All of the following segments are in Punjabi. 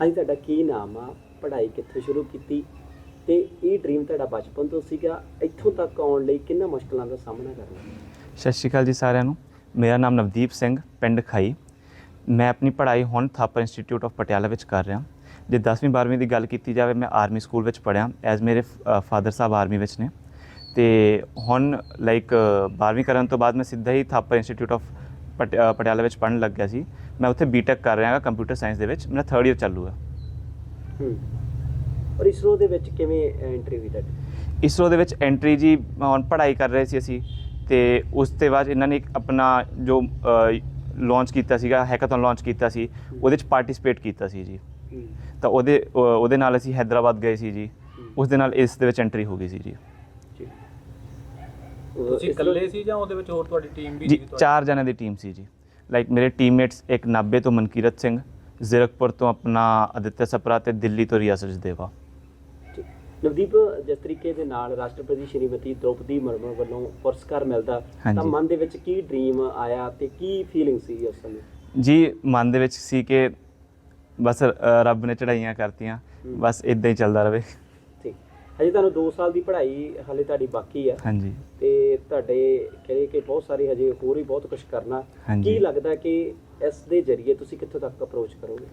ਹਾਂਜੀ, ਤੁਹਾਡਾ ਕੀ ਨਾਮ ਆ? ਪੜ੍ਹਾਈ ਕਿੱਥੋਂ ਸ਼ੁਰੂ ਕੀਤੀ? ਤੇ ਇਹ ਡ੍ਰੀਮ ਤੁਹਾਡਾ ਬਚਪਨ ਤੋਂ ਸੀਗਾ, ਇੱਥੋਂ ਤੱਕ ਆਉਣ ਲਈ ਕਿੰਨਾ ਮੁਸ਼ਕਲਾਂ ਦਾ ਸਾਹਮਣਾ ਕਰਨਾ? ਸਤਿ ਸ਼੍ਰੀ ਅਕਾਲ ਜੀ ਸਾਰਿਆਂ ਨੂੰ। ਮੇਰਾ ਨਾਮ ਨਵਦੀਪ ਸਿੰਘ, ਪਿੰਡ ਖਾਈ। ਮੈਂ ਆਪਣੀ ਪੜ੍ਹਾਈ ਹੁਣ ਥਾਪਰ ਇੰਸਟੀਚਿਊਟ ਆਫ ਪਟਿਆਲਾ ਵਿੱਚ ਕਰ ਰਿਹਾ। ਜੇ 10ਵੀਂ 12ਵੀਂ ਦੀ ਗੱਲ ਕੀਤੀ ਜਾਵੇ, ਮੈਂ ਆਰਮੀ ਸਕੂਲ ਵਿੱਚ ਪੜ੍ਹਿਆ ਐਜ਼ ਮੇਰੇ ਫਾਦਰ ਸਾਹਿਬ ਆਰਮੀ ਵਿੱਚ ਨੇ। ਤੇ ਹੁਣ ਲਾਈਕ 12ਵੀਂ ਕਰਨ ਤੋਂ ਬਾਅਦ ਮੈਂ ਸਿੱਧਾ ਹੀ ਥਾਪਰ ਇੰਸਟੀਚਿਊਟ ਆਫ ਪਟਿਆਲਾ ਵਿੱਚ ਪੜ੍ਹਨ ਲੱਗ ਗਿਆ ਸੀ। ਮੈਂ ਉੱਥੇ ਬੀਟੈਕ ਕਰ ਰਿਹਾ ਹਾਂ ਕੰਪਿਊਟਰ ਸਾਇੰਸ ਦੇ ਵਿੱਚ। ਮੇਰਾ 3rd ਇਅਰ ਚਾਲੂ ਹੈ। ਹੂੰ ਔਰ ਇਸਰੋ ਦੇ ਵਿੱਚ ਕਿਵੇਂ ਐਂਟਰੀ ਹੋਈ ਤੁਹਾਡੀ? ਇਸਰੋ ਦੇ ਵਿੱਚ ਐਂਟਰੀ ਜੀ ਹੁਣ ਪੜ੍ਹਾਈ ਕਰ ਰਹੇ ਸੀ ਅਸੀਂ। ਤੇ ਉਸ ਤੋਂ ਬਾਅਦ ਇਹਨਾਂ ਨੇ ਇੱਕ ਆਪਣਾ ਜੋ ਲਾਂਚ ਕੀਤਾ ਸੀਗਾ ਹੈਕਾਥਨ ਲਾਂਚ ਕੀਤਾ ਸੀ ਉਹਦੇ ਵਿੱਚ ਪਾਰਟਿਸਿਪੇਟ ਕੀਤਾ ਸੀ ਜੀ। ਤਾਂ ਉਹਦੇ ਉਹਦੇ ਨਾਲ ਅਸੀਂ ਹੈਦਰਾਬਾਦ ਗਏ ਸੀ ਜੀ। ਉਸ ਦੇ ਨਾਲ ਇਸ ਦੇ ਵਿੱਚ ਐਂਟਰੀ ਹੋ ਗਈ ਸੀ ਜੀ। ਤੁਸੀਂ ਇਕੱਲੇ ਸੀ ਜਾਂ ਉਹਦੇ ਵਿੱਚ ਹੋਰ ਤੁਹਾਡੀ ਟੀਮ ਵੀ ਜੀ ਸੀ ਤੁਹਾਡੀ? ਚਾਰ ਜਣਿਆਂ ਦੀ ਟੀਮ ਸੀ ਜੀ ਲਾਈਕ ਮੇਰੇ ਟੀਮਮੇਟਸ ਇੱਕ ਨਾਬੇ ਤੋਂ ਮਨਕੀਰਤ ਸਿੰਘ ਜ਼ੀਰਕਪੁਰ ਤੋਂ ਆਪਣਾ ਅਦਿੱਤਿਆ ਸਪਰਾ ਤੇ ਦਿੱਲੀ ਤੋਂ ਰਿਆ ਸਚਦੇਵਾ ਜੀ। ਨਵਦੀਪ ਜਿਸ ਤਰੀਕੇ ਦੇ ਨਾਲ ਰਾਸ਼ਟਰਪਤੀ ਸ਼੍ਰੀਮਤੀ ਦ੍ਰੋਪਦੀ ਮੁਰਮੂ ਵੱਲੋਂ ਪੁਰਸਕਾਰ ਮਿਲਦਾ ਤਾਂ। ਮਨ ਦੇ ਵਿੱਚ ਕੀ ਡ੍ਰੀਮ ਆਇਆ ਤੇ ਕੀ ਫੀਲਿੰਗ ਸੀ ਉਸ ਸਮੇਂ ਜੀ ਮਨ ਦੇ ਵਿੱਚ ਸੀ ਕਿ ਬਸ ਰੱਬ ਨੇ ਚੜਾਈਆਂ ਕਰਤੀਆਂ। ਬਸ ਇਦਾਂ ਹੀ ਚੱਲਦਾ ਰਹੇ ਹਜੇ ਤੁਹਾਨੂੰ 2 ਸਾਲ ਦੀ ਪੜ੍ਹਾਈ ਹਾਲੇ ਤੁਹਾਡੀ ਬਾਕੀ ਆ। ਹਾਂਜੀ। ਤੇ ਤੁਹਾਡੇ ਕਹਿੰਦੇ ਕਿ ਬਹੁਤ ਸਾਰੇ ਹਜੇ ਹੋਰ ਵੀ ਬਹੁਤ ਕੁਝ ਕਰਨਾ। ਕੀ ਲੱਗਦਾ ਕਿ ਇਸ ਦੇ ਜ਼ਰੀਏ ਤੁਸੀਂ ਕਿੱਥੋਂ ਤੱਕ ਅਪਰੋਚ ਕਰੋਗੇ?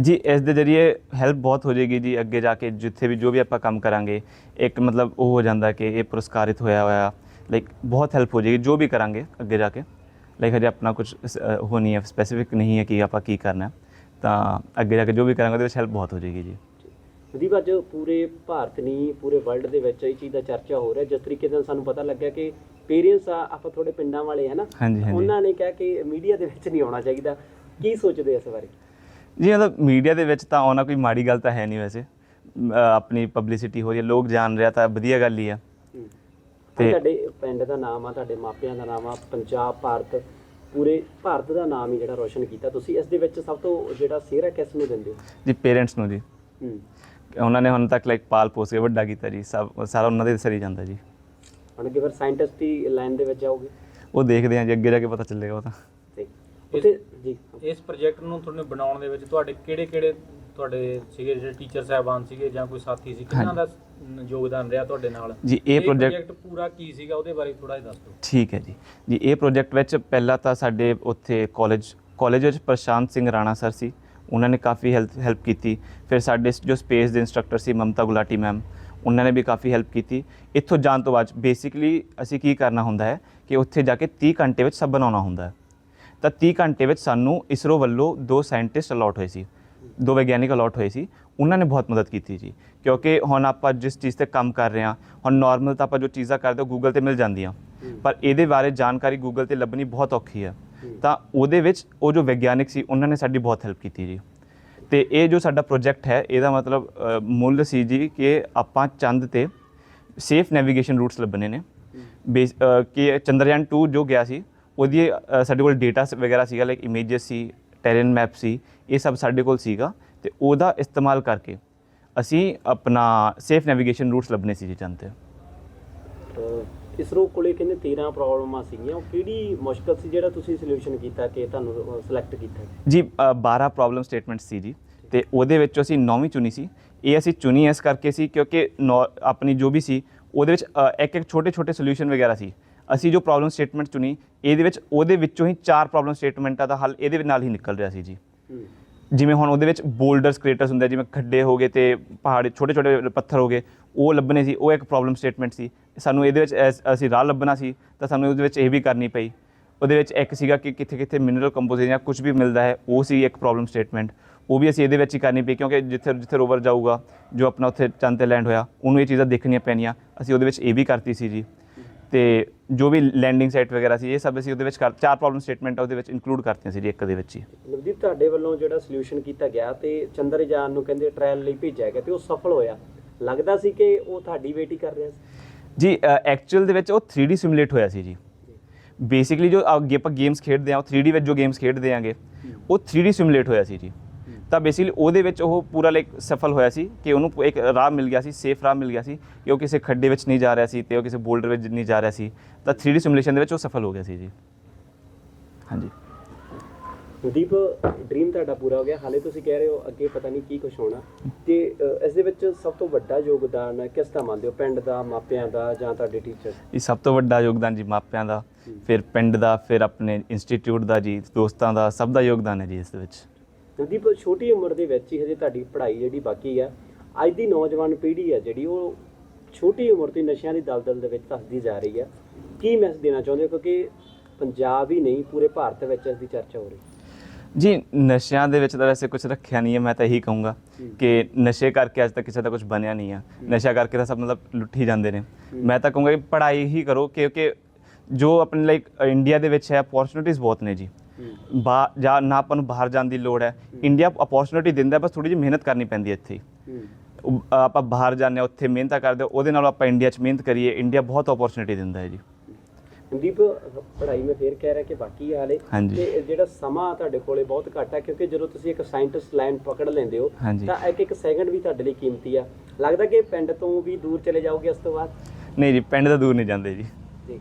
ਜੀ ਇਸ ਦੇ ਜਰੀਏ ਹੈਲਪ ਬਹੁਤ ਹੋ ਜਾਏਗੀ ਜੀ ਅੱਗੇ ਜਾ ਕੇ ਜਿੱਥੇ ਵੀ ਜੋ ਵੀ ਆਪਾਂ ਕੰਮ ਕਰਾਂਗੇ ਇੱਕ ਮਤਲਬ ਉਹ ਹੋ ਜਾਂਦਾ ਕਿ ਇਹ ਪੁਰਸਕਾਰਿਤ ਹੋਇਆ ਹੋਇਆ ਲਾਈਕ ਬਹੁਤ ਹੈਲਪ ਹੋ ਜਾਏਗੀ ਜੋ ਵੀ ਕਰਾਂਗੇ ਅੱਗੇ ਜਾ ਕੇ। ਲਾਈਕ ਹਜੇ ਆਪਣਾ ਕੁਝ ਉਹ ਨਹੀਂ ਹੈ ਸਪੈਸੀਫਿਕ ਨਹੀਂ ਹੈ ਕਿ ਆਪਾਂ ਕੀ ਕਰਨਾ। ਹੈ। ਤਾਂ ਅੱਗੇ ਜਾ ਕੇ ਜੋ ਵੀ ਕਰਾਂਗੇ ਉਹਦੇ ਵਿੱਚ ਹੈਲਪ ਬਹੁਤ ਹੋ ਜਾਏਗੀ ਜੀ। ਨਦੀਪ ਅੱਜ ਪੂਰੇ ਭਾਰਤ ਨਹੀਂ ਪੂਰੇ ਵਰਲਡ ਦੇ ਵਿੱਚ ਇਹ ਚੀਜ਼ ਦਾ ਚਰਚਾ ਹੋ ਰਿਹਾ। ਜਿਸ ਤਰੀਕੇ ਨਾਲ ਸਾਨੂੰ ਪਤਾ ਲੱਗਿਆ ਕਿ ਪੇਰੈਂਟਸ ਆ ਆਪਾਂ ਥੋੜੇ ਪਿੰਡਾਂ ਵਾਲੇ ਹੈ ਨਾ ਉਹਨਾਂ ਨੇ ਕਿਹਾ ਕਿ ਮੀਡੀਆ ਦੇ ਵਿੱਚ ਨਹੀਂ ਆਉਣਾ ਚਾਹੀਦਾ। ਕੀ ਸੋਚਦੇ ਇਸ ਬਾਰੇ? ਜੀ ਮਤਲਬ ਮੀਡੀਆ ਦੇ ਵਿੱਚ ਤਾਂ ਆਉਣਾ ਕੋਈ ਮਾੜੀ ਗੱਲ ਤਾਂ ਹੈ ਨਹੀਂ ਵੈਸੇ। ਆਪਣੀ ਪਬਲਿਸਿਟੀ ਹੋ ਰਹੀ ਹੈ ਲੋਕ ਜਾਣ ਰਿਹਾ ਤਾਂ ਵਧੀਆ ਗੱਲ ਹੀ ਆ। ਤੇ- ਤੁਹਾਡੇ ਪਿੰਡ ਦਾ ਨਾਮ ਆ ਤੁਹਾਡੇ ਮਾਪਿਆਂ ਦਾ ਨਾਮ ਆ ਪੰਜਾਬ ਭਾਰਤ ਪੂਰੇ ਭਾਰਤ ਦਾ ਨਾਮ ਹੀ ਜਿਹੜਾ ਰੋਸ਼ਨ ਕੀਤਾ। ਤੁਸੀਂ ਇਸ ਦੇ ਵਿੱਚ ਸਭ ਤੋਂ ਜਿਹੜਾ ਸਿਹਰਾ ਕਿਸ ਨੂੰ ਦਿੰਦੇ ਹੋ? ਜੀ ਪੇਰੈਂਟਸ ਨੂੰ ਜੀ। ਹੂੰ। ਉਹਨਾਂ ਨੇ ਹੁਣ ਤੱਕ ਲਾਈਕ ਪਾਲ ਪੋਸ ਕੇ ਵੱਡਾ ਕੀਤਾ ਜੀ। ਸਭ ਸਾਰਾ ਉਹਨਾਂ ਦੇ ਸਰੀ ਜਾਂਦਾ ਜੀ। ਹੁਣ ਕਿ ਫਿਰ ਸਾਇੰਟਿਸਟ ਦੀ ਲਾਈਨ ਦੇ ਵਿੱਚ ਜਾਓਗੇ ਉਹ ਦੇਖਦੇ ਹਾਂ ਜੀ ਅੱਗੇ ਜਾ ਕੇ ਪਤਾ ਚੱਲੇਗਾ ਉਹ ਤਾਂ। ਉੱਥੇ ਜੀ। ਇਸ ਪ੍ਰੋਜੈਕਟ ਨੂੰ ਤੁਹਾਨੂੰ ਬਣਾਉਣ ਦੇ ਵਿੱਚ ਤੁਹਾਡੇ ਕਿਹੜੇ ਕਿਹੜੇ ਤੁਹਾਡੇ ਸੀਗੇ ਜਿਹੜੇ ਟੀਚਰ ਸਾਹਿਬਾਨ ਸੀਗੇ ਜਾਂ ਕੋਈ ਸਾਥੀ ਸੀ? ਕਿਹਨਾਂ ਦਾ ਯੋਗਦਾਨ ਰਿਹਾ ਤੁਹਾਡੇ ਨਾਲ? ਜੀ ਇਹ ਪ੍ਰੋਜੈਕਟ ਪ੍ਰੋਜੈਕਟ ਪੂਰਾ ਕੀ ਸੀਗਾ? ਉਹਦੇ ਬਾਰੇ ਥੋੜਾ ਜਿਹਾ ਦੱਸ ਦਿਓ। ਠੀਕ ਹੈ ਜੀ। ਜੀ ਇਹ ਪ੍ਰੋਜੈਕਟ ਵਿੱਚ ਪਹਿਲਾਂ ਤਾਂ ਸਾਡੇ ਉੱਥੇ ਕਾਲਜ ਕਾਲਜ ਵਿੱਚ ਪ੍ਰਸ਼ਾਂਤ ਸਿੰਘ ਰਾਣਾ ਸਰ ਸੀ। ਉਹਨਾਂ ਨੇ ਕਾਫੀ ਹੈਲਪ ਹੈਲਪ ਕੀਤੀ। ਫਿਰ ਸਾਡੇ ਜੋ ਸਪੇਸ ਦੇ ਇੰਸਟ੍ਰਕਟਰ ਸੀ ਮਮਤਾ ਗੁਲਾਟੀ ਮੈਮ ਉਹਨਾਂ ਨੇ ਵੀ ਕਾਫੀ ਹੈਲਪ ਕੀਤੀ। ਇੱਥੋਂ ਜਾਣ ਤੋਂ ਬਾਅਦ ਬੇਸਿਕਲੀ ਅਸੀਂ ਕੀ ਕਰਨਾ ਹੁੰਦਾ ਹੈ ਕਿ ਉੱਥੇ ਜਾ ਕੇ 30 ਘੰਟੇ ਵਿੱਚ ਸਭ ਬਣਾਉਣਾ ਹੁੰਦਾ ਹੈ। ਤਾਂ 30 ਘੰਟੇ ਵਿੱਚ ਸਾਨੂੰ ਇਸਰੋ ਵੱਲੋਂ ਦੋ ਸਾਇੰਟਿਸਟ ਅਲਾਟ ਹੋਏ ਸੀ ਦੋ ਵਿਗਿਆਨਿਕ ਅਲਾਟ ਹੋਏ ਸੀ। ਉਹਨਾਂ ਨੇ ਬਹੁਤ ਮਦਦ ਕੀਤੀ ਜੀ। ਕਿਉਂਕਿ ਹੁਣ ਆਪਾਂ ਜਿਸ ਚੀਜ਼ ਤੇ ਕੰਮ ਕਰ ਰਹੇ ਹਾਂ ਹੁਣ ਨਾਰਮਲ ਤਾਂ ਆਪਾਂ ਜੋ ਚੀਜ਼ਾਂ ਕਰਦੇ ਹਾਂ ਗੂਗਲ ਤੇ ਮਿਲ ਜਾਂਦੀਆਂ। ਪਰ ਇਹਦੇ ਬਾਰੇ ਜਾਣਕਾਰੀ ਗੂਗਲ ਤੇ ਲੱਭਣੀ ਬਹੁਤ ਔਖੀ ਹੂੰ। ਤਾਂ ਉਹਦੇ ਵਿੱਚ ਉਹ ਜੋ ਵਿਗਿਆਨਿਕ ਸੀ, ਉਹਨਾਂ ਨੇ ਸਾਡੀ ਬਹੁਤ ਹੈਲਪ ਕੀਤੀ ਜੀ। ਤੇ ਇਹ ਜੋ ਸਾਡਾ ਪ੍ਰੋਜੈਕਟ ਹੈ, ਇਹਦਾ ਮਤਲਬ ਮੁੱਲ ਸੀ ਜੀ ਕਿ ਆਪਾਂ ਚੰਦ ਤੇ ਸੇਫ ਨੈਵੀਗੇਸ਼ਨ ਰੂਟਸ ਲੱਭਣੇ ਨੇ। ਬੇਸ ਕਿ ਚੰਦਰਯਾਨ 2 ਜੋ ਗਿਆ ਸੀ, ਉਹਦੀ ਸਾਡੇ ਕੋਲ ਡੇਟਾ ਵਗੈਰਾ ਸੀਗਾ ਲਾਈਕ ਇਮੇजेस ਸੀ ਟੈਰਨ ਮੈਪ ਸੀ, ਇਹ ਸਭ ਸਾਡੇ ਕੋਲ ਸੀਗਾ ਤੇ ਉਹਦਾ ਇਸਤੇਮਾਲ ਕਰਕੇ ਅਸੀਂ ਆਪਣਾ ਸੇਫ ਨੈਵੀਗੇਸ਼ਨ ਰੂਟਸ ਲੱਭਣੇ ਸੀ ਜੀ ਚੰਦ ਤੇ। ਇਸਰੋ ਕੋਲੇ ਕਹਿੰਦੇ 13 ਪ੍ਰੋਬਲਮਾਂ ਸੀਗੀਆਂ? ਉਹ ਕਿਹੜੀ ਮੁਸ਼ਕਲ ਸੀ ਜਿਹੜਾ ਤੁਸੀਂ ਸੋਲੂਸ਼ਨ ਕੀਤਾ ਕਿ ਤੁਹਾਨੂੰ ਸਿਲੈਕਟ ਕੀਤਾ? ਜੀ ਅ, 12 ਪ੍ਰੋਬਲਮ ਸਟੇਟਮੈਂਟ ਸੀ ਜੀ। ਤੇ ਉਹਦੇ ਵਿੱਚੋਂ ਅਸੀਂ ਨੌਵੀਂ ਚੁਣੀ ਸੀ। ਇਹ ਅਸੀਂ ਚੁਣੀ ਇਸ ਕਰਕੇ ਸੀ ਕਿਉਂਕਿ ਨੌ- ਆਪਣੀ ਜੋ ਵੀ ਸੀ ਉਹਦੇ ਵਿੱਚ ਅ, ਇੱਕ ਇੱਕ ਛੋਟੇ ਛੋਟੇ ਸੋਲੂਸ਼ਨ ਵਗੈਰਾ ਸੀ। ਅਸੀਂ ਜੋ ਪ੍ਰੋਬਲਮ ਸਟੇਟਮੈਂਟ ਚੁਣੀ ਇਹਦੇ ਵਿੱਚ ਉਹਦੇ ਵਿੱਚੋਂ ਹੀ ਚਾਰ ਪ੍ਰੋਬਲਮ ਸਟੇਟਮੈਂਟਾਂ ਦਾ ਹੱਲ ਇਹਦੇ ਨਾਲ ਹੀ ਨਿਕਲ ਰਿਹਾ ਸੀ ਜੀ। ਹੂੰ। ਜਿਵੇਂ ਹੁਣ ਉਹਦੇ ਵਿੱਚ ਬੋਲਡਰਸ ਕ੍ਰੇਟਰਸ ਹੁੰਦੇ ਆ, ਜਿਵੇਂ ਖੱਡੇ ਹੋ ਗਏ ਤੇ ਪਹਾੜ ਛੋਟੇ ਛੋਟੇ ਪੱਥਰ ਹੋ ਗਏ ਉਹ ਲੱਭਣੇ ਸੀ, ਉਹ ਇੱਕ ਪ੍ਰੋਬਲਮ ਸਟੇਟਮੈਂਟ ਸੀ। ਸਾਨੂੰ ਇਹਦੇ ਵਿੱਚ ਐਸ- ਅਸੀਂ ਰਾਹ ਲੱਭਣਾ ਸੀ, ਤਾਂ ਸਾਨੂੰ ਉਹਦੇ ਵਿੱਚ ਇਹ ਵੀ ਕਰਨੀ ਪਈ। ਉਹਦੇ ਵਿੱਚ ਇੱਕ ਸੀਗਾ ਕਿ ਕਿੱਥੇ ਕਿੱਥੇ ਮਿਨਰਲ ਕੰਪੋਜੀਸ਼ਨ ਜਾਂ ਕੁਝ ਵੀ ਮਿਲਦਾ ਹੈ, ਉਹ ਸੀ ਇੱਕ ਪ੍ਰੋਬਲਮ ਸਟੇਟਮੈਂਟ ਉਹ ਵੀ ਅਸੀਂ ਇਹਦੇ ਵਿੱਚ ਹੀ ਕਰਨੀ ਪਈ, ਕਿਉਂਕਿ ਜਿੱਥੇ ਜਿੱਥੇ ਰੋਵਰ ਜਾਊਗਾ, ਜੋ ਆਪਣਾ ਉੱਥੇ ਚੰਦ ਤੇ ਲੈਂਡ ਹੋਇਆ, ਉਹਨੂੰ ਇਹ ਚੀਜ਼ਾਂ ਦੇਖਣੀਆਂ ਪੈਣੀਆਂ। ਅਸੀਂ ਉਹਦੇ ਵਿੱਚ ਇਹ ਵੀ ਕਰਤੀ ਸੀ ਜੀ। ਤੇ ਜੋ ਵੀ ਲੈਂਡਿੰਗ ਸਾਈਟ ਵਗੈਰਾ ਸੀ, ਇਹ ਸਭ ਅਸੀਂ ਉਹਦੇ ਵਿੱਚ ਕਰ, ਚਾਰ ਪ੍ਰੋਬਲਮ ਸਟੇਟਮੈਂਟ ਉਹਦੇ ਵਿੱਚ ਇਨਕਲੂਡ ਕਰਤੀਆਂ ਸੀ ਜੀ, ਇੱਕ ਦੇ ਵਿੱਚ ਹੀ। ਨਵਦੀਪ ਤੁਹਾਡੇ ਵੱਲੋਂ ਜਿਹੜਾ ਸੋਲੂਸ਼ਨ ਕੀਤਾ ਗਿਆ ਤੇ ਚੰਦਰਯਾਨ ਨੂੰ ਕਹਿੰਦੇ ਟ੍ਰਾਇਲ ਲਈ ਭੇਜਿਆ ਗਿਆ ਤੇ ਉਹ ਸਫਲ ਹੋਇਆ। ਲੱਗਦਾ ਸੀ ਕਿ ਉਹ ਤੁਹਾਡੀ ਵੇਟ ਹੀ ਕਰ ਰਿਹਾ ਸੀ? ਜੀ ਐਕਚੁਅਲ ਦੇ ਵਿੱਚ ਉਹ 3D ਸਿਮੂਲੇਟ ਹੋਇਆ ਸੀ ਜੀ। ਬੇਸਿਕਲੀ ਜੋ ਅੱਗੇ ਆਪਾਂ ਗੇਮਸ ਖੇਡਦੇ ਆ ਉਹ 3D ਵਿੱਚ ਜੋ ਗੇਮਸ ਖੇਡਦੇ ਆਂਗੇ ਉਹ 3D ਸਿਮੂਲੇਟ ਹੋਇਆ ਸੀ ਜੀ। ਤਾਂ ਬੇਸਿਕਲੀ ਉਹਦੇ ਵਿੱਚ ਉਹ ਪੂਰਾ ਲਾਈਕ ਸਫਲ ਹੋਇਆ ਸੀ ਕਿ ਉਹਨੂੰ ਇੱਕ ਰਾਹ ਮਿਲ ਗਿਆ ਸੀ ਸੇਫ ਰਾਹ ਮਿਲ ਗਿਆ ਸੀ ਕਿ ਉਹ ਕਿਸੇ ਖੱਡੇ ਵਿੱਚ ਨਹੀਂ ਜਾ ਰਿਹਾ ਸੀ ਤੇ ਉਹ ਕਿਸੇ ਬੋਲਡਰ ਵਿੱਚ ਨਹੀਂ ਜਾ ਰਿਹਾ ਸੀ। ਤਾਂ 3D ਸਿਮੂਲੇਸ਼ਨ ਦੇ ਵਿੱਚ ਉਹ ਸਫਲ ਹੋ ਗਿਆ ਸੀ ਜੀ। ਹਾਂਜੀ। ਦੀਪ ਡ੍ਰੀਮ ਤੁਹਾਡਾ ਪੂਰਾ ਹੋ ਗਿਆ। ਹਾਲੇ ਤੁਸੀਂ ਕਹਿ ਰਹੇ ਹੋ ਅੱਗੇ ਪਤਾ ਨਹੀਂ ਕੀ ਕੁਝ ਹੋਣਾ। ਤੇ ਇਸ ਦੇ ਵਿੱਚ ਸਭ ਤੋਂ ਵੱਡਾ ਯੋਗਦਾਨ ਕਿਸ ਦਾ ਮੰਨਦੇ ਹੋ? ਪਿੰਡ ਦਾ ਮਾਪਿਆਂ ਦਾ ਜਾਂ ਤੁਹਾਡੇ ਟੀਚਰਸ ਇਹ ਸਭ ਤੋਂ ਵੱਡਾ ਯੋਗਦਾਨ ਜੀ ਮਾਪਿਆਂ ਦਾ ਫਿਰ ਪਿੰਡ ਦਾ ਫਿਰ ਆਪਣੇ ਇੰਸਟੀਚਿਊਟ ਦਾ ਜੀ ਦੋਸਤਾਂ ਦਾ ਸਭ ਦਾ ਯੋਗਦਾਨ ਹੈ ਜੀ ਇਸ ਦੇ ਵਿੱਚ। ਦੀਪ ਛੋਟੀ ਉਮਰ ਦੇ ਵਿੱਚ ਹੀ ਹਜੇ ਤੁਹਾਡੀ ਪੜ੍ਹਾਈ ਜਿਹੜੀ ਬਾਕੀ ਆ ਅੱਜ ਦੀ ਨੌਜਵਾਨ ਪੀੜ੍ਹੀ ਆ ਜਿਹੜੀ ਉਹ ਛੋਟੀ ਉਮਰ ਤੋਂ ਹੀ ਨਸ਼ਿਆਂ ਦੀ ਦਲਦਲ ਦੇ ਵਿੱਚ ਧੱਸਦੀ ਜਾ ਰਹੀ ਆ। ਕੀ ਮੈਸੇਜ ਦੇਣਾ ਚਾਹੁੰਦੇ ਹੋ? ਕਿਉਂਕਿ ਪੰਜਾਬ ਹੀ ਨਹੀਂ ਪੂਰੇ ਭਾਰਤ ਵਿੱਚ ਇਸ ਦੀ ਚਰਚਾ ਹੋ ਰਹੀ। ਜੀ ਨਸ਼ਿਆਂ ਦੇ ਵਿੱਚ ਤਾਂ ਵੈਸੇ ਕੁਝ ਰੱਖਿਆ ਨਹੀਂ ਹੈ ਮੈਂ ਤਾਂ ਇਹੀ ਕਹੂੰਗਾ ਕਿ ਨਸ਼ੇ ਕਰਕੇ ਅੱਜ ਤੱਕ ਕਿਸੇ ਦਾ ਕੁਝ ਬਣਿਆ ਨਹੀਂ ਆ। ਨਸ਼ਾ ਕਰਕੇ ਤਾਂ ਸਭ ਮਤਲਬ ਲੁੱਟੀ ਜਾਂਦੇ ਨੇ। ਮੈਂ ਤਾਂ ਕਹੂੰਗਾ ਕਿ ਪੜ੍ਹਾਈ ਹੀ ਕਰੋ ਕਿਉਂਕਿ ਜੋ ਆਪਣੇ ਲਾਈਕ ਇੰਡੀਆ ਦੇ ਵਿੱਚ ਹੈ ਅਪੋਰਚੁਨਿਟੀਜ਼ ਬਹੁਤ ਨੇ ਜੀ। ਬਾ ਜਾਂ ਨਾ ਆਪਾਂ ਨੂੰ ਬਾਹਰ ਜਾਣ ਦੀ ਲੋੜ ਹੈ। ਇੰਡੀਆ ਅਪੋਰਚੁਨਿਟੀ ਦਿੰਦਾ ਬਸ ਥੋੜੀ ਜਿਹੀ ਮਿਹਨਤ ਕਰਨੀ ਪੈਂਦੀ ਹੈ ਇੱਥੇ। ਆਪਾਂ ਬਾਹਰ ਜਾਂਦੇ ਹਾਂ ਉੱਥੇ ਮਿਹਨਤ ਕਰਦੇ ਉਹਦੇ ਨਾਲ ਆਪਾਂ ਇੰਡੀਆ 'ਚ ਮਿਹਨਤ ਕਰੀਏ ਇੰਡੀਆ ਬਹੁਤ ਅਪੋਰਚੁਨਿਟੀ ਦਿੰਦਾ ਹੈ ਜੀ। ਦੀਪ ਪੜ੍ਹਾਈ ਮੈਂ ਫੇਰ ਕਹਿ ਰਿਹਾ ਕਿ ਬਾਕੀ ਆ ਹਾਲੇ। ਤੇ ਜਿਹੜਾ ਸਮਾਂ ਤੁਹਾਡੇ ਕੋਲੇ ਬਹੁਤ ਘੱਟ ਹੈ ਕਿਉਂਕਿ ਜਦੋਂ ਤੁਸੀਂ ਇੱਕ ਸਾਇੰਟਿਸਟ ਲਾਈਨ ਪਕੜ ਲੈਂਦੇ ਹੋ। ਤਾਂ ਇੱਕ ਇੱਕ ਸੈਕਿੰਡ ਵੀ ਤੁਹਾਡੇ ਲਈ ਕੀਮਤੀ ਆ। ਲੱਗਦਾ ਕਿ ਪਿੰਡ ਤੋਂ ਵੀ ਦੂਰ ਚਲੇ ਜਾਓਗੇ ਇਸ ਤੋਂ ਬਾਅਦ? ਨਹੀਂ ਜੀ ਪਿੰਡ ਤੋਂ ਦੂਰ ਨਹੀਂ ਜਾਂਦੇ ਜੀ। ਜੀ।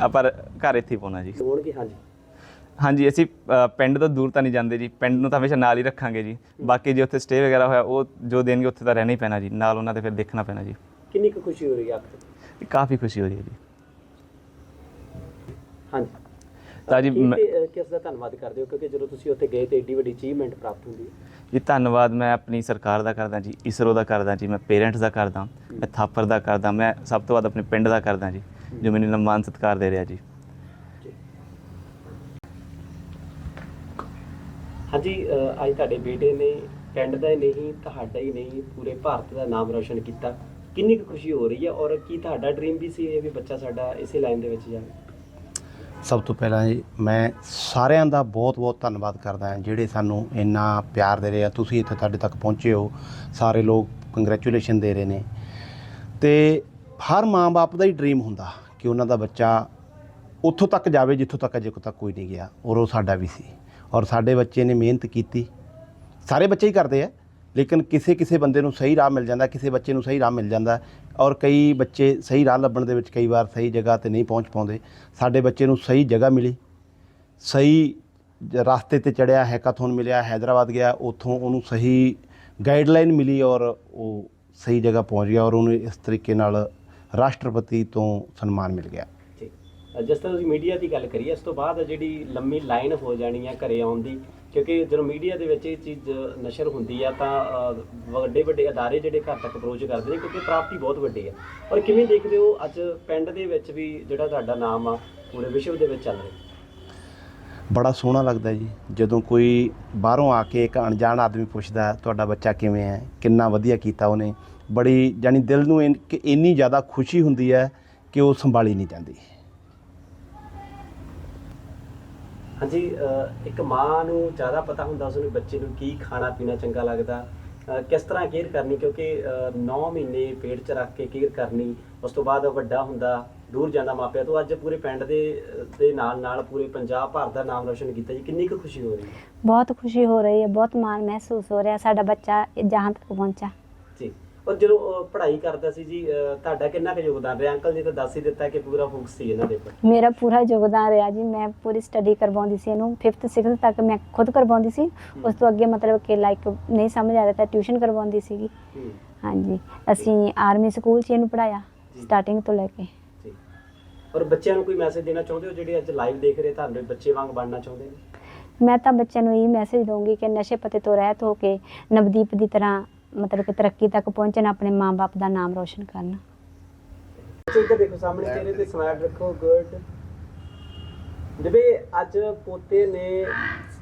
ਆਪਾਂ ਘਰ ਇੱਥੇ ਪਾਉਣਾ ਜੀ। ਹੋਣਗੇ ਹਾਂਜੀ। ਹਾਂਜੀ ਅਸੀਂ ਪਿੰਡ ਤੋਂ ਦੂਰ ਤਾਂ ਨਹੀਂ ਜਾਂਦੇ ਜੀ। ਪਿੰਡ ਨੂੰ ਤਾਂ ਹਮੇਸ਼ਾ ਨਾਲ ਹੀ ਰੱਖਾਂਗੇ ਜੀ। ਬਾਕੀ ਜੇ ਉੱਥੇ ਸਟੇ ਵਗੈਰਾ ਹੋਇਆ ਉਹ ਜੋ ਦੇਣਗੇ ਉੱਥੇ ਤਾਂ ਰਹਿਣਾ ਹੀ ਪੈਣਾ ਜੀ। ਨਾਲ ਉਹਨਾਂ ਦੇ ਫਿਰ ਦੇਖਣਾ ਪੈਣਾ ਜੀ। ਕਿੰਨੀ ਕੁ ਖੁਸ਼ੀ ਹੋ ਰਹੀ ਹੈ ਆਪ ਕਾਫੀ ਖੁਸ਼ੀ ਹੋ ਰਹੀ ਹੈ ਜੀ। ਹਾਂਜੀ। ਤਾਂ ਜੀ ਮੈਂ- ਕਿਸ ਦਾ ਧੰਨਵਾਦ ਕਰਦੇ ਹੋ? ਕਿਉਂਕਿ ਜਦੋਂ ਤੁਸੀਂ ਉੱਥੇ ਗਏ ਤੇ ਏਡੀ ਵੱਡੀ ਅਚੀਵਮੈਂਟ ਪ੍ਰਾਪਤ ਹੁੰਦੀ ਹੈ। ਜੀ ਧੰਨਵਾਦ। ਮੈਂ ਆਪਣੀ ਸਰਕਾਰ ਦਾ ਕਰਦਾ ਜੀ ਇਸਰੋ ਦਾ ਕਰਦਾ ਜੀ ਮੈਂ ਪੇਰੈਂਟਸ ਦਾ ਕਰਦਾ ਮੈਂ ਥਾਪਰ ਦਾ ਕਰਦਾ ਮੈਂ ਸਭ ਤੋਂ ਵੱਧ ਆਪਣੇ ਪਿੰਡ ਦਾ ਕਰਦਾ ਜੀ ਜੋ ਮੈਨੂੰ ਇੰਨਾ ਮਾਨ ਸਤਿਕਾਰ ਦੇ ਰਿਹਾ ਜੀ। ਹਾਂਜੀ ਅ, ਅੱਜ ਤੁਹਾਡੇ ਬੇਟੇ ਨੇ ਪਿੰਡ ਦਾ ਹੀ ਨਹੀਂ ਤੁਹਾਡਾ ਹੀ ਨਹੀਂ ਪੂਰੇ ਭਾਰਤ ਦਾ ਨਾਮ ਰੌਸ਼ਨ ਕੀਤਾ। ਕਿੰਨੀ ਕੁ ਖੁਸ਼ੀ ਹੋ ਰਹੀ ਹੈ ਔਰ ਕੀ ਤੁਹਾਡਾ ਡ੍ਰੀਮ ਵੀ ਸੀ ਇਹ ਵੀ ਬੱਚਾ ਸਾਡਾ ਇਸੇ ਲਾਈਨ ਦੇ ਵਿੱਚ ਜਾਵੇ? ਸਭ ਤੋਂ ਪਹਿਲਾਂ ਜੀ, ਮੈਂ ਸਾਰਿਆਂ ਦਾ ਬਹੁਤ-ਬਹੁਤ ਧੰਨਵਾਦ ਕਰਦਾ ਹਾਂ ਜਿਹੜੇ ਸਾਨੂੰ ਇੰਨਾ ਪਿਆਰ ਦੇ ਰਹੇ ਆ। ਤੁਸੀਂ ਇੱਥੇ ਸਾਡੇ ਤੱਕ ਪਹੁੰਚੇ ਹੋ। ਸਾਰੇ ਲੋਕ ਕੰਗ੍ਰੈਚੁਲੇਸ਼ਨ ਦੇ ਰਹੇ ਨੇ। ਤੇ ਹਰ ਮਾਂ-ਬਾਪ ਦਾ ਹੀ ਡ੍ਰੀਮ ਹੁੰਦਾ ਕਿ ਉਹਨਾਂ ਦਾ ਬੱਚਾ ਉੱਥੋਂ ਤੱਕ ਜਾਵੇ, ਜਿੱਥੋਂ ਤੱਕ ਅਜੇ ਤੱਕ ਕੋਈ ਨਹੀਂ ਗਿਆ, ਔਰ ਉਹ ਸਾਡਾ ਵੀ ਸੀ। ਔਰ ਸਾਡੇ ਬੱਚੇ ਨੇ ਮਿਹਨਤ ਕੀਤੀ। ਸਾਰੇ ਬੱਚੇ ਹੀ ਕਰਦੇ ਆ, ਲੇਕਿਨ ਕਿਸੇ ਕਿਸੇ ਬੰਦੇ ਨੂੰ ਸਹੀ ਰਾਹ ਮਿਲ ਜਾਂਦਾ, ਕਿਸੇ ਬੱਚੇ ਨੂੰ ਸਹੀ ਰਾਹ ਮਿਲ ਜਾਂਦਾ। ਔਰ ਕਈ ਬੱਚੇ ਸਹੀ ਰਾਹ ਲੱਭਣ ਦੇ ਵਿੱਚ ਕਈ ਵਾਰ ਸਹੀ ਜਗ੍ਹਾ ਤੇ ਨਹੀਂ ਪਹੁੰਚ ਪਾਉਂਦੇ। ਸਾਡੇ ਬੱਚੇ ਨੂੰ ਸਹੀ ਜਗ੍ਹਾ ਮਿਲੀ। ਸਹੀ ਰਸਤੇ ਤੇ ਚੜਿਆ ਹੈਕਾਥੋਨ ਮਿਲਿਆ, ਹੈਦਰਾਬਾਦ ਗਿਆ, ਉੱਥੋਂ ਉਹਨੂੰ ਸਹੀ ਗਾਈਡਲਾਈਨ ਮਿਲੀ ਔਰ ਉਹ ਸਹੀ ਜਗ੍ਹਾ ਪਹੁੰਚ ਗਿਆ ਔਰ ਉਹਨੂੰ ਇਸ ਤਰੀਕੇ ਨਾਲ ਰਾਸ਼ਟਰਪਤੀ ਤੋਂ ਸਨਮਾਨ ਮਿਲ ਗਿਆ। ਜਿਸ ਤਰ੍ਹਾਂ ਤੁਸੀਂ ਮੀਡੀਆ ਦੀ ਗੱਲ ਕਰੀ, ਇਸ ਤੋਂ ਬਾਅਦ ਜਿਹੜੀ ਲੰਮੀ ਲਾਈਨ ਹੋ ਜਾਣੀ ਹੈ ਘਰੇ ਆਉਣ ਦੀ ਕਿਉਂਕਿ ਜਦੋਂ ਮੀਡੀਆ ਦੇ ਵਿੱਚ ਇਹ ਚੀਜ਼ ਨਸ਼ਰ ਹੁੰਦੀ ਆ ਤਾਂ ਅ, ਵੱਡੇ ਵੱਡੇ ਅਦਾਰੇ ਜਿਹੜੇ ਘਰ ਤੱਕ ਅਪਰੋਚ ਕਰਦੇ ਨੇ ਕਿਉਂਕਿ ਪ੍ਰਾਪਤੀ ਬਹੁਤ ਵੱਡੀ ਆ। ਔਰ ਕਿਵੇਂ ਦੇਖਦੇ ਹੋ ਅੱਜ ਪਿੰਡ ਦੇ ਵਿੱਚ ਵੀ ਜਿਹੜਾ ਤੁਹਾਡਾ ਨਾਮ ਆ ਪੂਰੇ ਵਿਸ਼ਵ ਦੇ ਵਿੱਚ ਚੱਲ ਰਿਹਾ? ਬੜਾ ਸੋਹਣਾ ਲੱਗਦਾ ਜੀ। ਜਦੋਂ ਕੋਈ ਬਾਹਰੋਂ ਆ ਕੇ ਇੱਕ ਅਣਜਾਣ ਆਦਮੀ ਪੁੱਛਦਾ ਤੁਹਾਡਾ ਬੱਚਾ ਕਿਵੇਂ ਹੈ? ਕਿੰਨਾ ਵਧੀਆ ਕੀਤਾ ਉਹਨੇ? ਬੜੀ ਜਾਨੀ ਦਿਲ ਨੂੰ ਇੰਨ- ਕਿ ਇੰਨੀ ਜ਼ਿਆਦਾ ਖੁਸ਼ੀ ਹੁੰਦੀ ਹੈ ਕਿ ਉਹ ਸੰਭਾਲੀ ਨਹੀਂ ਜਾਂਦੀ। ਹਾਂਜੀ ਇੱਕ ਮਾਂ ਨੂੰ ਜ਼ਿਆਦਾ ਪਤਾ ਹੁੰਦਾ ਉਸਨੂੰ ਬੱਚੇ ਨੂੰ ਕੀ ਖਾਣਾ ਪੀਣਾ ਚੰਗਾ ਲੱਗਦਾ। ਕਿਸ ਤਰ੍ਹਾਂ ਕੇਅਰ ਕਰਨੀ? ਕਿਉਂਕਿ 9 ਮਹੀਨੇ ਪੇਟ 'ਚ ਰੱਖ ਕੇ ਕੇਅਰ ਕਰਨੀ ਉਸ ਤੋਂ ਬਾਅਦ ਵੱਡਾ ਹੁੰਦਾ ਦੂਰ ਜਾਂਦਾ ਮਾਪਿਆਂ ਤੋਂ। ਅੱਜ ਪੂਰੇ ਪਿੰਡ ਦੇ ਦੇ ਨਾਲ ਨਾਲ ਪੂਰੇ ਪੰਜਾਬ ਭਰ ਦਾ ਨਾਮ ਰੋਸ਼ਨ ਕੀਤਾ ਜੀ। ਕਿੰਨੀ ਕੁ ਖੁਸ਼ੀ ਹੋ ਰਹੀ ਹੈ? ਬਹੁਤ ਖੁਸ਼ੀ ਹੋ ਰਹੀ ਹੈ ਬਹੁਤ ਮਾਣ ਮਹਿਸੂਸ ਹੋ ਰਿਹਾ ਸਾਡਾ ਬੱਚਾ ਜਹਾਂ ਤੱਕ ਪਹੁੰਚਾ ਜੀ। ਔਰ ਜਦੋਂ ਪੜ੍ਹਾਈ ਕਰਦਾ ਸੀ ਜੀ ਤੁਹਾਡਾ ਕਿੰਨਾ ਕੁ ਯੋਗਦਾਨ ਰਿਹਾ? ਅੰਕਲ ਜੀ ਤਾਂ ਦੱਸ ਹੀ ਦਿੱਤਾ ਕਿ ਪੂਰਾ ਫੋਕਸ ਸੀ ਇਹਨਾਂ ਦੇ ਉੱਪਰ। ਮੇਰਾ ਪੂਰਾ ਯੋਗਦਾਨ ਰਿਹਾ ਜੀ। ਮੈਂ ਪੂਰੀ ਸਟੱਡੀ ਕਰਵਾਉਂਦੀ ਸੀ ਇਹਨੂੰ। 5th 6th ਤੱਕ ਮੈਂ ਖੁਦ ਕਰਵਾਉਂਦੀ ਸੀ। ਉਸ ਤੋਂ ਅੱਗੇ ਮਤਲਬ ਕਿ ਲਾਈਕ ਨਹੀਂ ਸਮਝ ਆ ਰਿਹਾ ਤਾਂ ਟਿਊਸ਼ਨ ਕਰਵਾਉਂਦੀ ਸੀਗੀ। ਹੂੰ। ਹਾਂਜੀ। ਅਸੀਂ ਆਰਮੀ ਸਕੂਲ 'ਚ ਇਹਨੂੰ ਪੜਾਇਆ। ਸਟਾਰਟਿੰਗ ਤੋਂ ਲੈ ਕੇ। ਜੀ ਔਰ ਬੱਚਿਆਂ ਨੂੰ ਕੋਈ ਮੈਸੇਜ ਦੇਣਾ ਚਾਹੁੰਦੇ ਹੋ? ਜਿਹੜੇ ਅੱਜ ਲਾਈਵ ਦੇਖ ਰਹੇ ਤੁਹਾਨੂੰ ਬੱਚੇ ਵਾਂਗ ਬਣਨਾ ਚਾਹੁੰਦੇ ਨੇ? ਮੈਂ ਤਾਂ ਬੱਚਿਆਂ ਨੂੰ ਇਹ ਮੈਸੇਜ ਦਊਂਗੀ ਕਿ ਨਸ਼ੇ ਪਤੇ ਤੋਂ ਰਹਿਤ ਹੋ ਕੇ ਨਵਦੀਪ ਦੀ ਤਰ੍ਹਾਂ ਮਤਲਬ ਕਿ ਤਰੱਕੀ ਤੱਕ ਪਹੁੰਚਣ ਆਪਣੇ ਮਾਂ-ਬਾਪ ਦਾ ਨਾਮ ਰੋਸ਼ਨ ਕਰਨ। ਅੱਛਾ ਇੱਧਰ ਦੇਖੋ ਸਾਹਮਣੇ ਚਿਹਰੇ ਤੇ ਸਮਾਈਲ ਰੱਖੋ ਗੁੱਡ ਜਿਵੇਂ ਅੱਜ ਪੋਤੇ ਨੇ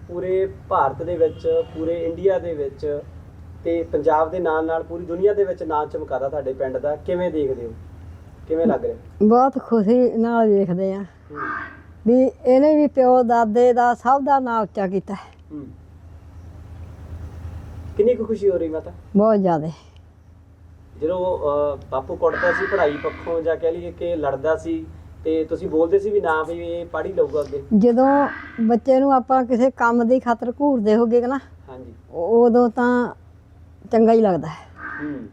ਪੂਰੇ ਭਾਰਤ ਦੇ ਵਿੱਚ ਪੂਰੇ ਇੰਡੀਆ ਦੇ ਵਿੱਚ ਤੇ ਪੰਜਾਬ ਦੇ ਨਾਲ ਨਾਲ ਪੂਰੀ ਦੁਨੀਆ ਦੇ ਵਿੱਚ ਨਾਂ ਚਮਕਾਦਾ ਤੁਹਾਡੇ ਪਿੰਡ ਦਾ। ਕਿਵੇਂ ਦੇਖਦੇ ਹੋ? ਕਿਵੇਂ ਲੱਗ ਰਿਹਾ? ਬਹੁਤ ਖੁਸ਼ੀ ਨਾਲ ਵੇਖਦੇ ਆ ਵੀ ਇਹਨੇ ਵੀ ਪਿਓ ਦਾਦੇ ਦਾ ਸਭ ਦਾ ਨਾਂ ਉੱਚਾ ਕੀਤਾ। ਹੈ। ਕਿੰਨੀ ਕੁ ਖੁਸ਼ੀ ਹੋ ਰਹੀ ਮਾਤਾ? ਬਹੁਤ ਜ਼ਿਆਦਾ। ਜਦੋਂ ਅਹ, ਬਾਪੂ ਕੁੱਟਦਾ ਸੀ ਪੜ੍ਹਾਈ ਪੱਖੋਂ ਜਾਂ ਕਹਿ ਲਈਏ ਕਿ ਲੜਦਾ ਸੀ ਤੇ ਤੁਸੀਂ ਬੋਲਦੇ ਸੀ ਵੀ ਨਾ ਵੀ ਇਹ ਪੜ੍ਹ ਹੀ ਲਊਗਾ ਅੱਗੇ? ਜਦੋਂ ਬੱਚੇ ਨੂੰ ਆਪਾਂ ਕਿਸੇ ਕੰਮ ਦੀ ਖਾਤਰ ਘੂਰਦੇ ਹੋਗੇ ਨਾ ਹਾਂਜੀ। ਉਦੋਂ ਤਾਂ ਚੰਗਾ ਹੀ ਲੱਗਦਾ ਹੈ। ਹੂੰ।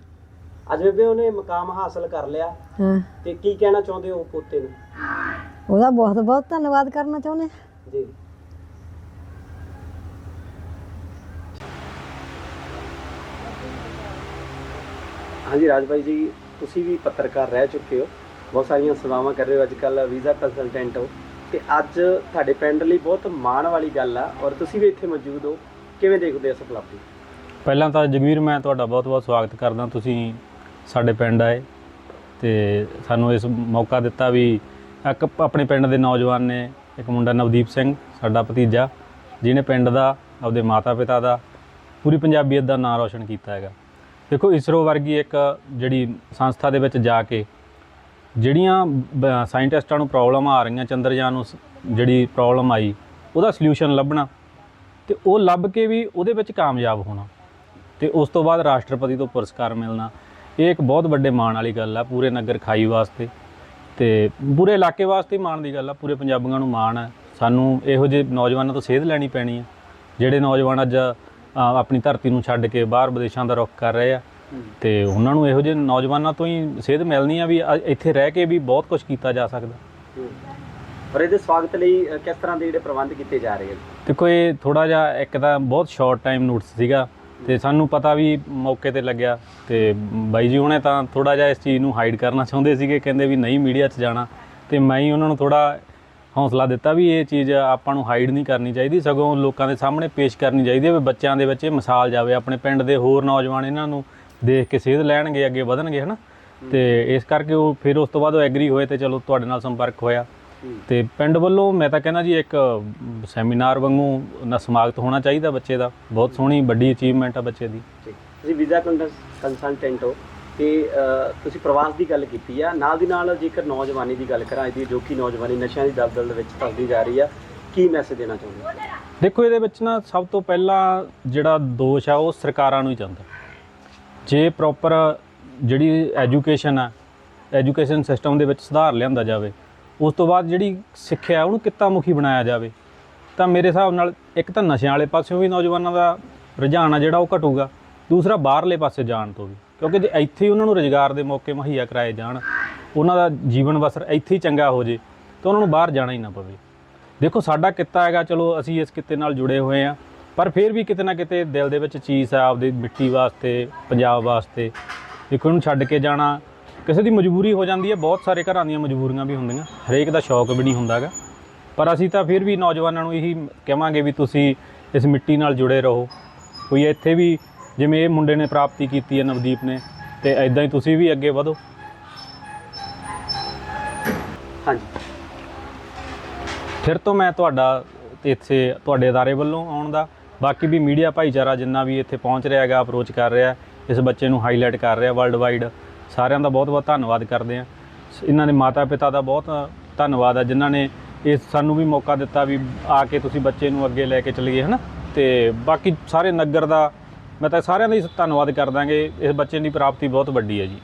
ਅੱਜ ਬੇਬੇ ਉਹਨੇ ਮਕਾਮ ਹਾਸਲ ਕਰ ਲਿਆ। ਹਾਂ। ਤੇ ਕੀ ਕਹਿਣਾ ਚਾਹੁੰਦੇ ਹੋ ਪੋਤੇ ਨੂੰ? ਉਹਦਾ ਬਹੁਤ ਬਹੁਤ ਧੰਨਵਾਦ ਕਰਨਾ ਚਾਹੁੰਦੇ ਹਾਂ। ਜੀ। ਹਾਂਜੀ ਰਾਜ ਭਾਈ ਜੀ, ਤੁਸੀਂ ਵੀ ਪੱਤਰਕਾਰ ਰਹਿ ਚੁੱਕੇ ਹੋ। ਬਹੁਤ ਸਾਰੀਆਂ ਸੇਵਾਵਾਂ ਕਰ ਰਹੇ ਹੋ। ਅੱਜ ਕੱਲ ਵੀਜ਼ਾ ਕੰਸਲਟੈਂਟ ਹੋ। ਤੇ ਅੱਜ ਤੁਹਾਡੇ ਪਿੰਡ ਲਈ ਬਹੁਤ ਮਾਣ ਵਾਲੀ ਗੱਲ ਆ। ਔਰ ਤੁਸੀਂ ਵੀ ਇੱਥੇ ਮੌਜੂਦ ਹੋ। ਕਿਵੇਂ ਦੇਖਦੇ ਹੋ ਇਸ ਉਪਲਬਧੀ? ਪਹਿਲਾਂ ਤਾਂ ਜਗਵੀਰ, ਮੈਂ ਤੁਹਾਡਾ ਬਹੁਤ-ਬਹੁਤ ਸਵਾਗਤ ਕਰਦਾ। ਤੁਸੀਂ ਸਾਡੇ ਪਿੰਡ ਆਏ ਤੇ ਸਾਨੂੰ ਇਸ ਮੌਕਾ ਦਿੱਤਾ ਵੀ ਇੱਕ ਆਪਣੇ ਪਿੰਡ ਦੇ ਨੌਜਵਾਨ ਨੇ, ਇੱਕ ਮੁੰਡਾ ਨਵਦੀਪ ਸਿੰਘ, ਸਾਡਾ ਭਤੀਜਾ, ਜਿਹਨੇ ਪਿੰਡ ਦਾ, ਆਪਦੇ ਮਾਤਾ-ਪਿਤਾ ਦਾ ਪੂਰੀ ਪੰਜਾਬੀਅਤ ਦਾ ਨਾਂ ਰੌਸ਼ਨ ਕੀਤਾ ਹੈਗਾ। ਦੇਖੋ, ਇਸਰੋ ਵਰਗੀ ਇੱਕ ਜਿਹੜੀ ਸੰਸਥਾ ਦੇ ਵਿੱਚ ਜਾ ਕੇ ਜਿਹੜੀਆਂ ਸਾਇੰਟਿਸਟਾਂ ਨੂੰ ਪ੍ਰੋਬਲਮਾਂ ਆ ਰਹੀਆਂ, ਚੰਦਰਯਾਨ ਨੂੰ ਜਿਹੜੀ ਪ੍ਰੋਬਲਮ ਆਈ, ਉਹਦਾ ਸੋਲੂਸ਼ਨ ਲੱਭਣਾ ਤੇ ਉਹ ਲੱਭ ਕੇ ਵੀ ਉਹਦੇ ਵਿੱਚ ਕਾਮਯਾਬ ਹੋਣਾ ਤੇ ਉਸ ਤੋਂ ਬਾਅਦ ਰਾਸ਼ਟਰਪਤੀ ਤੋਂ ਪੁਰਸਕਾਰ ਮਿਲਣਾ। ਇਹ ਇੱਕ ਬਹੁਤ ਵੱਡੇ ਮਾਣ ਵਾਲੀ ਗੱਲ ਆ, ਪੂਰੇ ਨਗਰ ਖਾਈ ਵਾਸਤੇ ਤੇ ਪੂਰੇ ਇਲਾਕੇ ਵਾਸਤੇ ਮਾਣ ਦੀ ਗੱਲ ਆ, ਪੂਰੇ ਪੰਜਾਬੀਆਂ ਨੂੰ ਮਾਣ ਹੈ ਸਾਨੂੰ ਇਹੋ ਜਿਹੇ ਨੌਜਵਾਨਾਂ ਤੋਂ ਸੇਧ ਲੈਣੀ ਪੈਣੀ ਆ, ਜਿਹੜੇ ਨੌਜਵਾਨ ਅੱਜ ਆਪਣੀ ਧਰਤੀ ਨੂੰ ਛੱਡ ਕੇ ਬਾਹਰ ਵਿਦੇਸ਼ਾਂ ਦਾ ਰੁਖ ਕਰ ਰਹੇ ਆ। ਤੇ ਉਹਨਾਂ ਨੂੰ ਇਹੋ ਜਿਹੇ ਨੌਜਵਾਨਾਂ ਤੋਂ ਹੀ ਸੇਧ ਮਿਲਣੀ ਆ ਵੀ ਇੱਥੇ ਰਹਿ ਕੇ ਵੀ ਬਹੁਤ ਕੁਝ ਕੀਤਾ ਜਾ ਸਕਦਾ। ਔਰ ਇਹਦੇ ਸਵਾਗਤ ਲਈ ਕਿਸ ਤਰ੍ਹਾਂ ਦੇ ਜਿਹੜੇ ਪ੍ਰਬੰਧ ਕੀਤੇ ਜਾ ਰਹੇ ਹਨ ਦੇਖੋ ਇਹ ਥੋੜਾ ਜਿਹਾ ਇੱਕ ਤਾਂ ਬਹੁਤ ਸ਼ਾਰਟ ਟਾਈਮ ਨੋਟਿਸ ਸੀਗਾ ਤੇ ਸਾਨੂੰ ਪਤਾ ਵੀ ਮੌਕੇ ਤੇ ਲੱਗਿਆ ਤੇ ਬਾਈ ਜੀ ਹੁਣੇ ਤਾਂ ਥੋੜਾ ਜਿਹਾ ਇਸ ਚੀਜ਼ ਨੂੰ ਹਾਈਡ ਕਰਨਾ ਚਾਹੁੰਦੇ ਸੀਗੇ ਕਹਿੰਦੇ ਵੀ ਨਹੀਂ ਮੀਡੀਆ 'ਚ ਜਾਣਾ। ਤੇ ਮੈਂ ਹੀ ਉਹਨਾਂ ਨੂੰ ਥੋੜਾ ਹੌਸਲਾ ਦਿੱਤਾ ਵੀ ਇਹ ਚੀਜ਼ ਆਪਾਂ ਨੂੰ ਹਾਈਡ ਨਹੀਂ ਕਰਨੀ ਚਾਹੀਦੀ ਸਗੋਂ ਲੋਕਾਂ ਦੇ ਸਾਹਮਣੇ ਪੇਸ਼ ਕਰਨੀ ਚਾਹੀਦੀ ਹੈ ਵੀ ਬੱਚਿਆਂ ਦੇ ਵਿੱਚ ਇਹ ਮਿਸਾਲ ਜਾਵੇ ਆਪਣੇ ਪਿੰਡ ਦੇ ਹੋਰ ਨੌਜਵਾਨ ਇਹਨਾਂ ਨੂੰ ਦੇਖ ਕੇ ਸੇਧ ਲੈਣਗੇ ਅੱਗੇ ਵਧਣਗੇ ਹਨਾ? ਤੇ ਇਸ ਕਰਕੇ ਉਹ ਫਿਰ ਉਸ ਤੋਂ ਬਾਅਦ ਉਹ ਐਗਰੀ ਹੋਏ ਤੇ ਚਲੋ ਤੁਹਾਡੇ ਨਾਲ ਸੰਪਰਕ ਹੋਇਆ। ਤੇ ਪਿੰਡ ਵੱਲੋਂ ਮੈਂ ਤਾਂ ਕਹਿੰਦਾ ਜੀ ਇੱਕ ਸੈਮੀਨਾਰ ਵਾਂਗੂ ਨਾ ਸਮਾਗਤ ਹੋਣਾ ਚਾਹੀਦਾ ਬੱਚੇ ਦਾ ਬਹੁਤ ਸੋਹਣੀ ਵੱਡੀ ਅਚੀਵਮੈਂਟ ਆ ਬੱਚੇ ਦੀ। ਤੁਸੀਂ ਵੀਜ਼ਾ ਕੰਸਲਟੈਂਟ ਹੋ। ਤੇ ਤੁਸੀਂ ਪ੍ਰਵਾਸ ਦੀ ਗੱਲ ਕੀਤੀ ਆ। ਨਾਲ ਦੀ ਨਾਲ ਜੇਕਰ ਨੌਜਵਾਨੀ ਦੀ ਗੱਲ ਕਰਾਂ, ਇਹਦੀ ਜੋ ਕਿ ਨੌਜਵਾਨੀ ਨਸ਼ਿਆਂ ਦੀ ਦਲਦਲ ਦੇ ਵਿੱਚ ਫਸਦੀ ਜਾ ਰਹੀ ਆ, ਕੀ ਮੈਸੇਜ ਦੇਣਾ ਚਾਹੁੰਦੇ ਹੋ ਦੇਖੋ, ਇਹਦੇ ਵਿੱਚ ਨਾ ਸਭ ਤੋਂ ਪਹਿਲਾਂ ਜਿਹੜਾ ਦੋਸ਼ ਆ, ਉਹ ਸਰਕਾਰਾਂ ਨੂੰ ਹੀ ਜਾਂਦਾ। ਜੇ ਪ੍ਰੋਪਰ ਜਿਹੜੀ ਐਜੂਕੇਸ਼ਨ ਆ ਐਜੂਕੇਸ਼ਨ ਸਿਸਟਮ ਦੇ ਵਿੱਚ ਸੁਧਾਰ ਲਿਆਂਦਾ ਜਾਵੇ, ਉਸ ਤੋਂ ਬਾਅਦ ਜਿਹੜੀ ਸਿੱਖਿਆ ਉਹਨੂੰ ਕਿੱਤਾ ਮੁਖੀ ਬਣਾਇਆ ਜਾਵੇ। ਤਾਂ ਮੇਰੇ ਹਿਸਾਬ ਨਾਲ ਇੱਕ ਤਾਂ ਨਸ਼ਿਆਂ ਵਾਲੇ ਪਾਸਿਓਂ ਵੀ ਨੌਜਵਾਨਾਂ ਦਾ ਰੁਝਾਨ ਆ ਜਿਹੜਾ, ਉਹ ਘਟੂਗਾ। ਦੂਸਰਾ ਬਾਹਰਲੇ ਪਾਸੇ ਜਾਣ ਤੋਂ ਵੀ। ਕਿਉਂਕਿ ਜੇ ਇੱਥੇ ਹੀ ਉਹਨਾਂ ਨੂੰ ਰੁਜ਼ਗਾਰ ਦੇ ਮੌਕੇ ਮੁਹੱਈਆ ਕਰਾਏ ਜਾਣ, ਉਹਨਾਂ ਦਾ ਜੀਵਨ ਬਸਰ ਇੱਥੇ ਹੀ ਚੰਗਾ ਹੋ ਜੇ, ਤਾਂ ਉਹਨਾਂ ਨੂੰ ਬਾਹਰ ਜਾਣਾ ਹੀ ਨਾ ਪਵੇ। ਦੇਖੋ, ਸਾਡਾ ਕਿੱਤਾ ਹੈਗਾ, ਚਲੋ ਅਸੀਂ ਇਸ ਕਿੱਤੇ ਨਾਲ ਜੁੜੇ ਹੋਏ ਆ ਪਰ ਫਿਰ ਵੀ ਕਿਤੇ ਨਾ ਕਿਤੇ ਦਿਲ ਦੇ ਵਿੱਚ ਚੀਜ਼ ਆ ਆਪਦੀ ਮਿੱਟੀ ਵਾਸਤੇ, ਪੰਜਾਬ ਵਾਸਤੇ। ਦੇਖੋ, ਇਹਨੂੰ ਛੱਡ ਕੇ ਜਾਣਾ, ਕਿਸੇ ਦੀ ਮਜਬੂਰੀ ਹੋ ਜਾਂਦੀ ਹੈ, ਬਹੁਤ ਸਾਰੇ ਘਰਾਂ ਦੀਆਂ ਮਜਬੂਰੀਆਂ ਵੀ ਹੁੰਦੀਆਂ, ਹਰੇਕ ਦਾ ਸ਼ੌਕ ਵੀ ਨਹੀਂ ਹੁੰਦਾਗਾ ਪਰ ਅਸੀਂ ਤਾਂ ਫਿਰ ਵੀ ਨੌਜਵਾਨਾਂ ਨੂੰ ਇਹੀ ਕਹਾਂਗੇ ਵੀ ਤੁਸੀਂ ਇਸ ਮਿੱਟੀ ਨਾਲ ਜੁੜੇ ਰਹੋ। ਕੋਈ ਇੱਥੇ ਵੀ ਜਿਵੇਂ ਇਹ ਮੁੰਡੇ ਨੇ ਪ੍ਰਾਪਤੀ ਕੀਤੀ ਹੈ ਨਵਦੀਪ ਨੇ ਤੇ ਐਦਾਂ ਹੀ ਤੁਸੀਂ ਵੀ ਅੱਗੇ ਵਧੋ। ਹਾਂਜੀ। ਫਿਰ ਤੋਂ ਮੈਂ ਤੁਹਾਡਾ ਤੇ ਇੱਥੇ ਤੁਹਾਡੇ ਅਦਾਰੇ ਵੱਲੋਂ ਆਉਣ ਦਾ ਬਾਕੀ ਵੀ ਮੀਡੀਆ ਭਾਈਚਾਰਾ ਜਿੰਨਾ ਵੀ ਇੱਥੇ ਪਹੁੰਚ ਰਿਹਾ ਹੈਗਾ ਅਪਰੋਚ ਕਰ ਰਿਹਾ ਇਸ ਬੱਚੇ ਨੂੰ ਹਾਈਲਾਈਟ ਕਰ ਰਿਹਾ ਵਰਲਡ ਵਾਈਡ ਸਾਰਿਆਂ ਦਾ ਬਹੁਤ ਬਹੁਤ ਧੰਨਵਾਦ ਕਰਦੇ ਆ ਇਹਨਾਂ ਦੇ ਮਾਤਾ ਪਿਤਾ ਦਾ ਬਹੁਤ ਧੰਨਵਾਦ ਆ ਜਿਨ੍ਹਾਂ ਨੇ ਇਸ ਸਾਨੂੰ ਵੀ ਮੌਕਾ ਦਿੱਤਾ ਵੀ ਆ ਕੇ ਤੁਸੀਂ ਬੱਚੇ ਨੂੰ ਅੱਗੇ ਲੈ ਕੇ ਚੱਲੀਏ ਹਨਾ? ਤੇ ਬਾਕੀ ਸਾਰੇ ਨਗਰ ਦਾ ਮੈਂ ਤਾਂ ਸਾਰਿਆਂ ਦਾ ਹੀ ਧੰਨਵਾਦ ਕਰਦਾਂਗੇ ਇਸ ਬੱਚੇ ਦੀ ਪ੍ਰਾਪਤੀ ਬਹੁਤ ਵੱਡੀ ਹੈ ਜੀ।